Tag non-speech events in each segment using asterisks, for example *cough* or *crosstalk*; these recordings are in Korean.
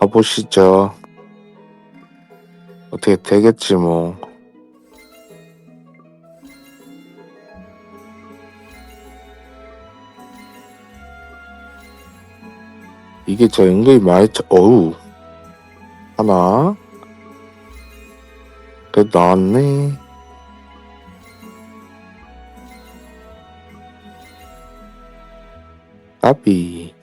가보시죠. 어떻게 되겠지 뭐. 이게 저 은근히 많이 쳐, 어우. 하나. 그래도 나왔네. 까비.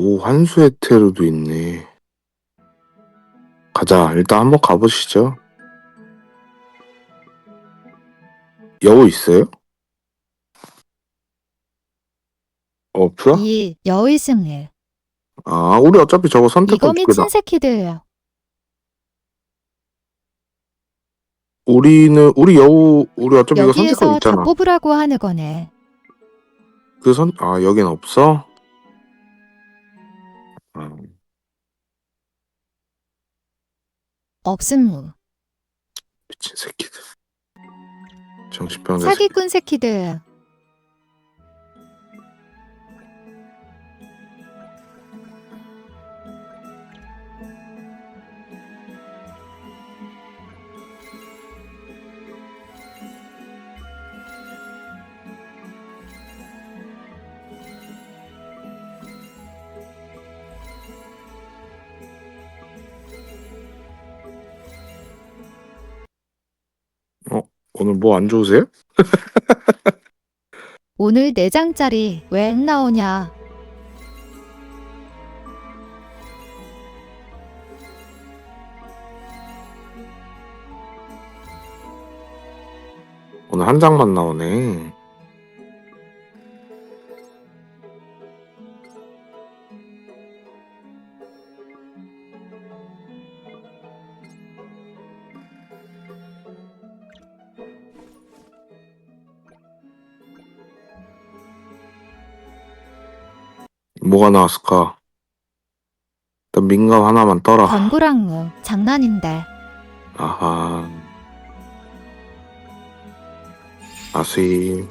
오, 한수의 테르도 있네. 가자. 일단 한번 가보시죠. 여우 있어요? 없어? 이 여의승을 아, 우리 어차피 저거 선택권 이거 두개 다. 미친 새끼들 우리는 우리 여우 우리 어차피 이거 선택권 여기에서 다 있잖아. 뽑으라고 하는 거네. 그 선, 아 여긴 없어? 없음. 미친 새끼들. 정신병자. 사기꾼 새끼들. 오늘 뭐 안 좋으세요? *laughs* 오늘 4장짜리 왜 안 나오냐. 오늘 한 장만 나오네. 뭐가 나왔을까? 일단 민감 하나만 떠라. 건구랑무 장난인데. 아하. 아스이.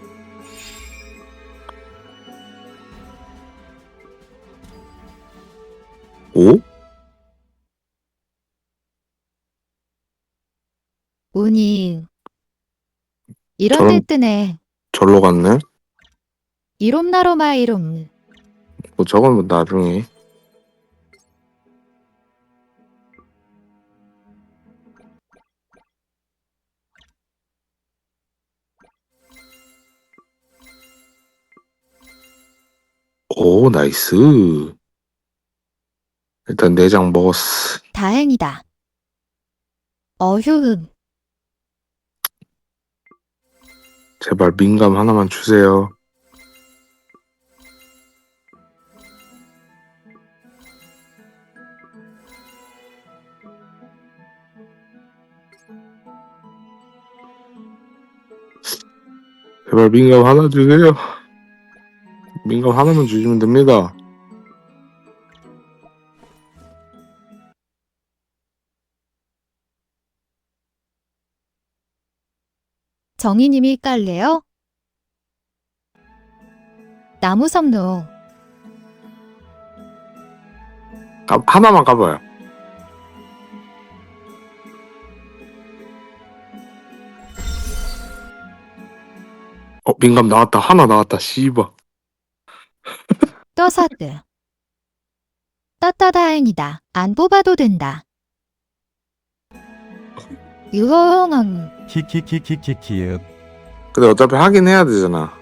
오? 운이 이런 저런- 데 뜨네. 절로 갔네? 이롬나로마 이롬. 뭐 저건 뭐 나중에. 오, 나이스. 일단 네장 먹었어. 다행이다. 어휴, 제발 민감 하나만 주세요. 제발 민감 하나 주세요. 민감 하나만 주시면 됩니다. 정희님이 깔래요? 나무섬로 가- 하나만 가봐요. 민감 나왔다. 하나 나왔다. 씨바. 떠사드. 떴다 다행이다. 안 뽑아도 된다. 유허홍은 키키키키키키읍 근데 어차피 하긴 해야 되잖아.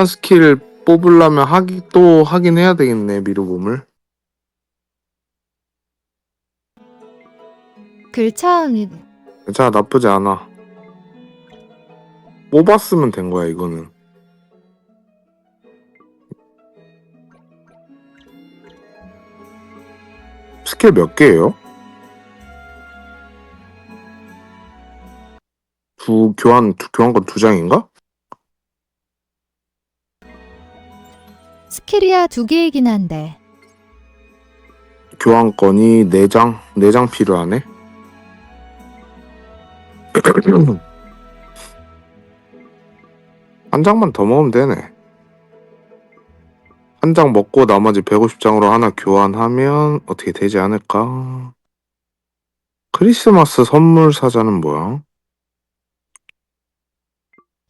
특별한 스킬 뽑으려면 하기 또 하긴 해야 되겠네 미루봄을. 글차은 괜찮아 나쁘지 않아. 뽑았으면 된 거야 이거는. 스킬 몇 개예요? 두 교환 두, 교환권 두 장인가? 스킬이야 두 개이긴 한데. 교환권이 네 장, 네장 필요하네. *clears throat* 한 장만 더 먹으면 되네. 한 장 먹고 나머지 150장으로 하나 교환하면 어떻게 되지 않을까? 크리스마스 선물 사자는 뭐야?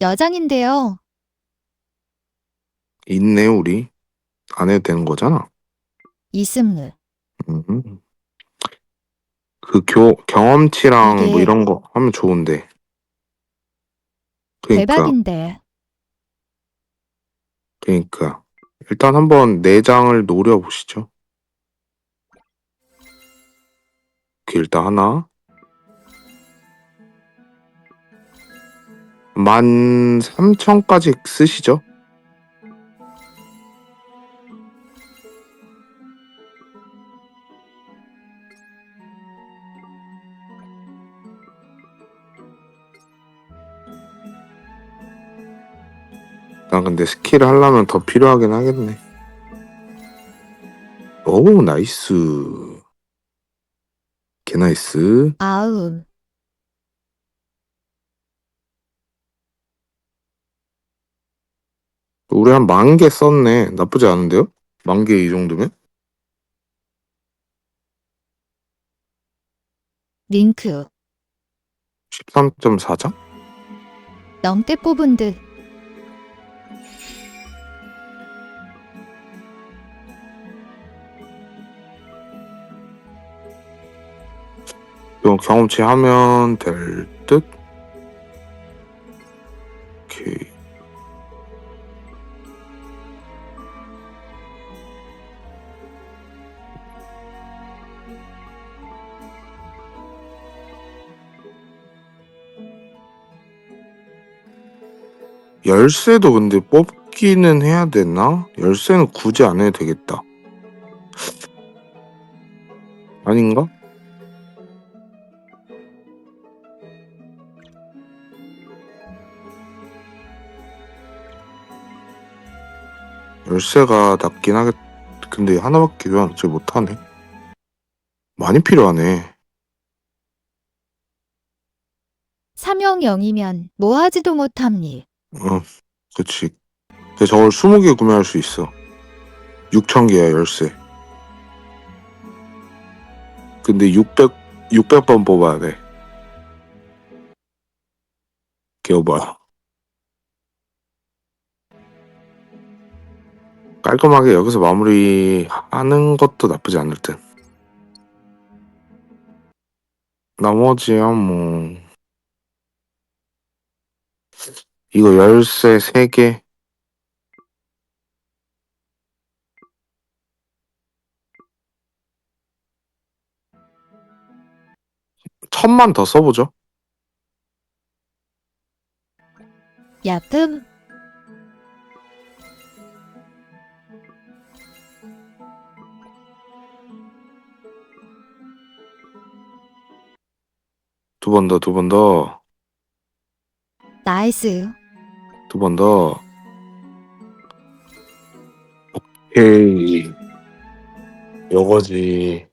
여장인데요. 있네, 우리. 안 해도 되는 거잖아. 이승을. 음. 그 교, 경험치랑 뭐 이런 거 하면 좋은데. 그러니까. 대박인데. 그러니까 일단 한번 내장을 노려보시죠. 그 일단 하나 만 삼천까지 쓰시죠. 난 근데 스킬을 하려면 더 필요하긴 하겠네. 오, 나이스. 개 나이스. 아음. 우리 한 만 개 썼네. 나쁘지 않은데요? 만 개 이 정도면? 링크. 13.4장? 넘게 뽑은 듯. 경험치 하면 될 듯? 오케이. 열쇠도 근데 뽑기는 해야 되나? 열쇠는 굳이 안 해도 되겠다. 아닌가? 열쇠가 낫긴 하겠. 근데 하나밖에 왜 어째 못하네. 많이 필요하네. 삼형영이면 뭐 하지도 못합니. 어, 그치. 근데 저걸 20개 구매할 수 있어. 6,000개야, 열쇠. 근데 600, 600번 뽑아야 돼. 개오바야. 깔끔하게 여기서 마무리하는 것도 나쁘지 않을 듯. 나머지야 뭐 이거 열쇠 3개 천만 더 써보죠. 야금. 두 번 더, 두 번 더, 나이스. 두 번 더. 오케이. 요거지.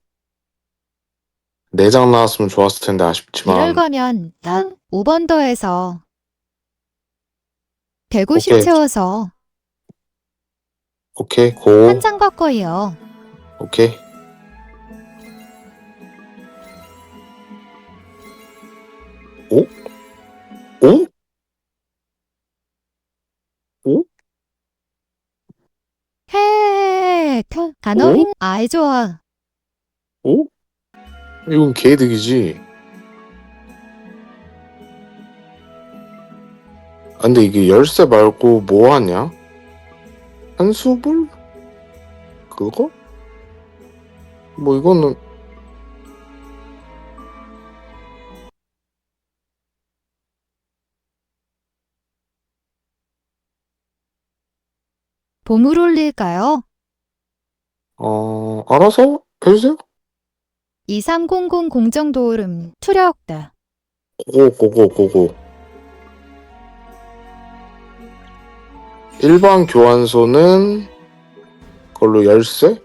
내장 나왔으면 좋았을 텐데 이럴 아쉽지만. 거면 한 5번 더해서 150 오케이. 채워서 오케이, 고. 한 장 바꿔요. 오케이. 오? 오? 헤, 터, 단어 오? 힘, 아이 좋아. 오? 이건 개이득이지. 아, 근데 이게 열쇠 말고 뭐 하냐? 한수불? 그거? 뭐 이거는 봄을 올릴까요? 어 알아서 해주세요. 2300 공정도름 투력다. 고고 고고 고고 일반 교환소는 그걸로 열쇠?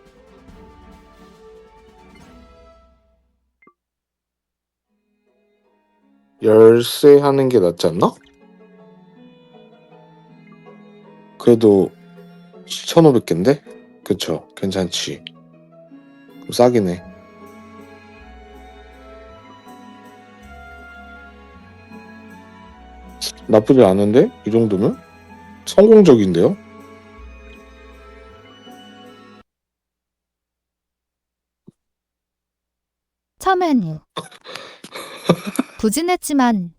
열쇠 하는 게 낫지 않나? 그래도 1,500개인데? 그쵸 괜찮지 그럼 싸기네 나쁘지 않은데? 이 정도면? 성공적인데요? 처음에는 *laughs* 부진했지만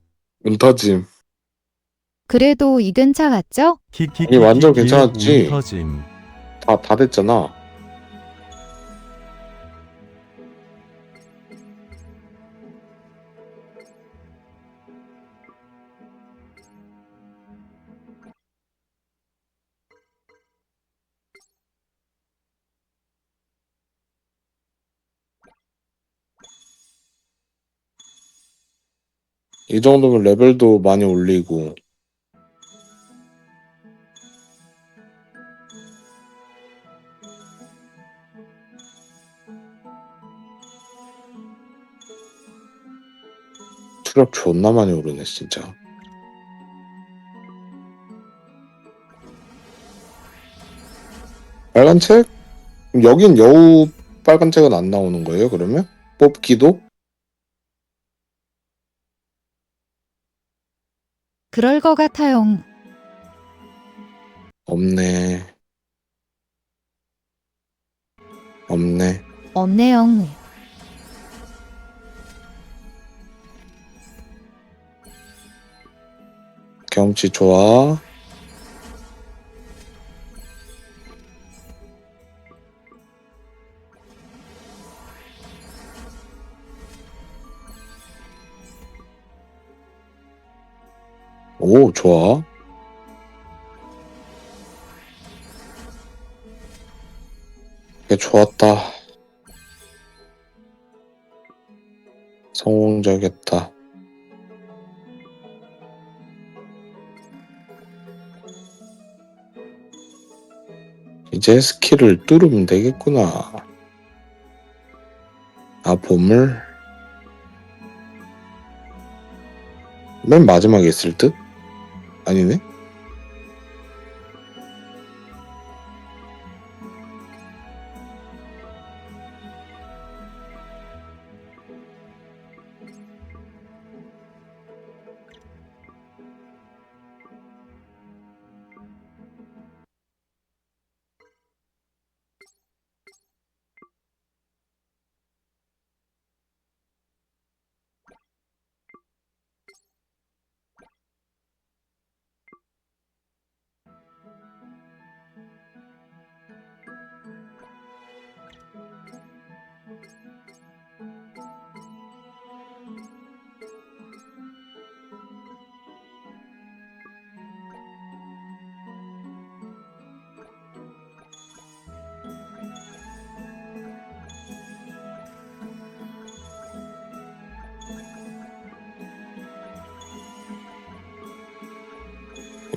은터짐 그래도 이 근처 같죠? 아니, 완전 괜찮았지. 터짐. 다, 다 됐잖아 이 정도면 레벨도 많이 올리고 투력 존나 많이 오르네 진짜 빨간 책? 여긴 여우 빨간 책은 안 나오는 거예요 그러면? 뽑기도? 그럴 것 같아요. 없네 없네 없네요. 경치 좋아. 오 좋아. 게 좋았다. 성공적이었다 이제 스킬을 뚫으면 되겠구나. 아, 보물? 맨 마지막에 있을 듯? 아니네?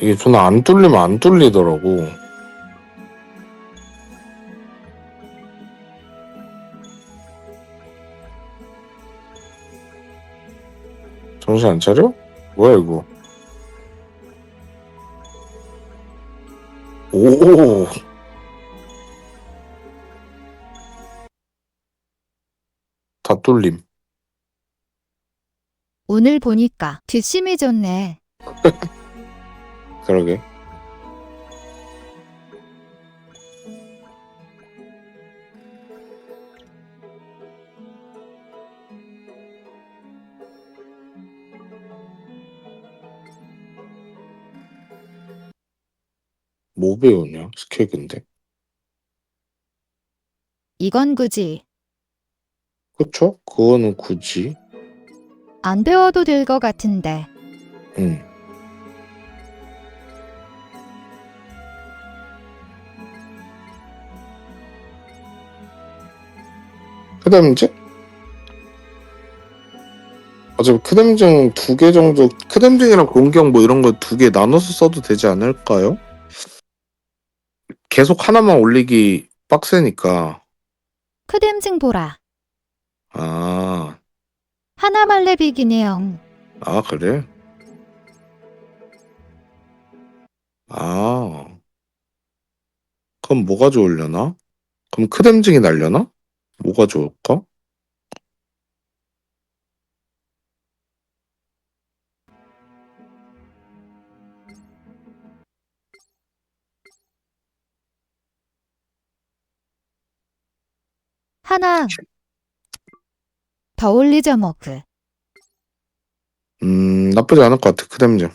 이게 저는 안 뚫리면 안 뚫리더라고. 정신 안 차려? 뭐야 이거? 오. 다 뚫림. 오늘 보니까 뒷심이 좋네. *laughs* 그러게. 뭐 배우냐? 스케 근데. 이건 굳이 그쵸? 그거는 굳이. 안 배워도 될 것 같은데. 응. 이제 어차피 크댐증 두 개 정도 크댐증이랑 공격 뭐 이런 거 두 개 나눠서 써도 되지 않을까요? 계속 하나만 올리기 빡세니까 크뎀증 보라. 아, 하나 말레 비기네영. 아 그래? 아 그럼 뭐가 좋으려나? 그럼 크댐증이 날려나? 뭐가 좋을까? 하나. 더 올리자 머그. 음 나쁘지 않을 것 같아 크댐증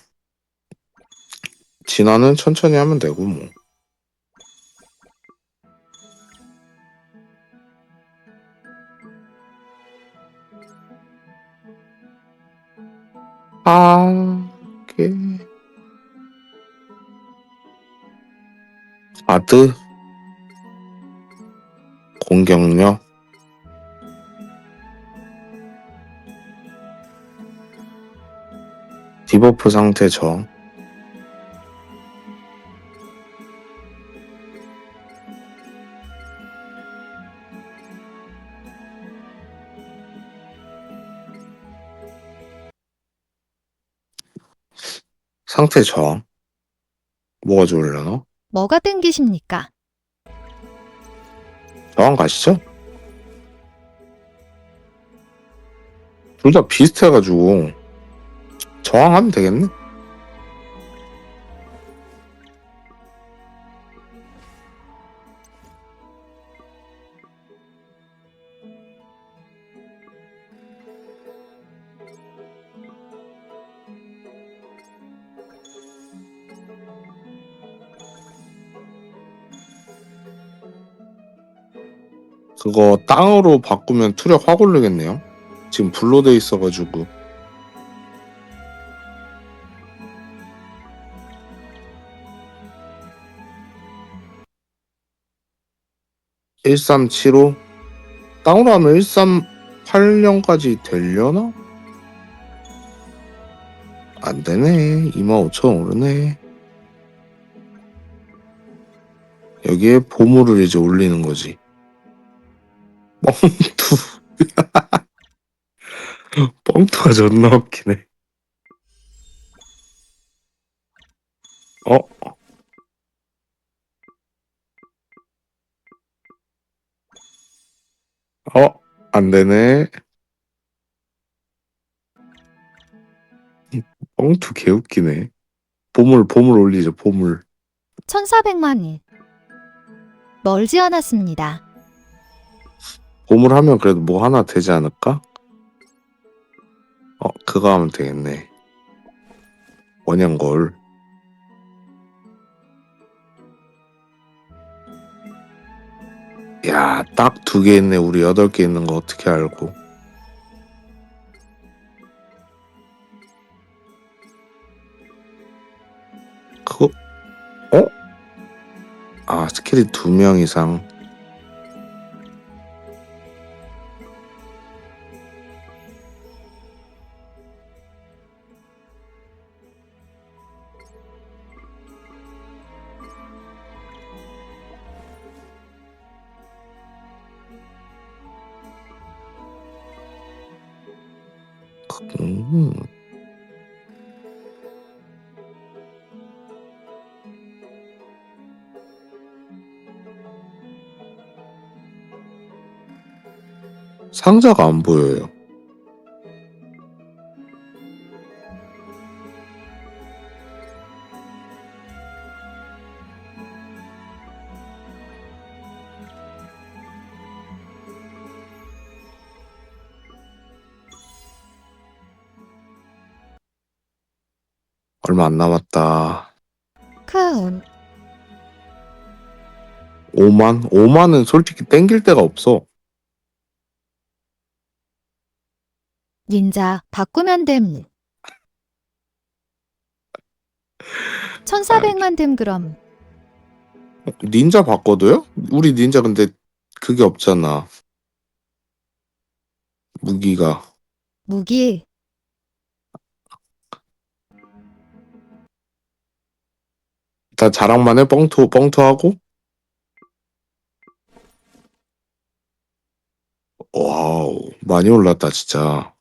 진화는 천천히 하면 되고 뭐 아, 게 아드? 공격력? 디버프 상태 저 상태 저항 뭐가 좋으려나? 뭐가 땡기십니까? 저항 가시죠? 둘 다 비슷해가지고 저항하면 되겠네. 그거 땅으로 바꾸면 투력 확 오르겠네요. 지금 불로 돼 있어가지고. (1375) 땅으로 하면 (1380년까지) 되려나? 안 되네. 25,000 오르네. 여기에 보물을 이제 올리는 거지. 뻥투. *laughs* 뻥투가 존나 웃기네. 어? 어? 안 되네. 뻥투 개웃기네. 보물, 보물 올리죠, 보물. 1400만 일. 멀지 않았습니다. 보물 하면 그래도 뭐 하나 되지 않을까? 어, 그거 하면 되겠네. 원양걸. 야, 딱 두 개 있네. 우리 여덟 개 있는 거 어떻게 알고. 그거, 어? 아, 스킬이 두 명 이상. 음. 상자가 안 보여요. 얼마 안 남았다. 큰 5만? 5만은 솔직히 땡길 데가 없어. 닌자 바꾸면 됨. *laughs* 1400만 됨 그럼. 닌자 바꿔도요? 우리 닌자 근데 그게 없잖아. 무기가. 무기 일단 자랑만 해? 뻥투 뻥투하고? 와우 많이 올랐다 진짜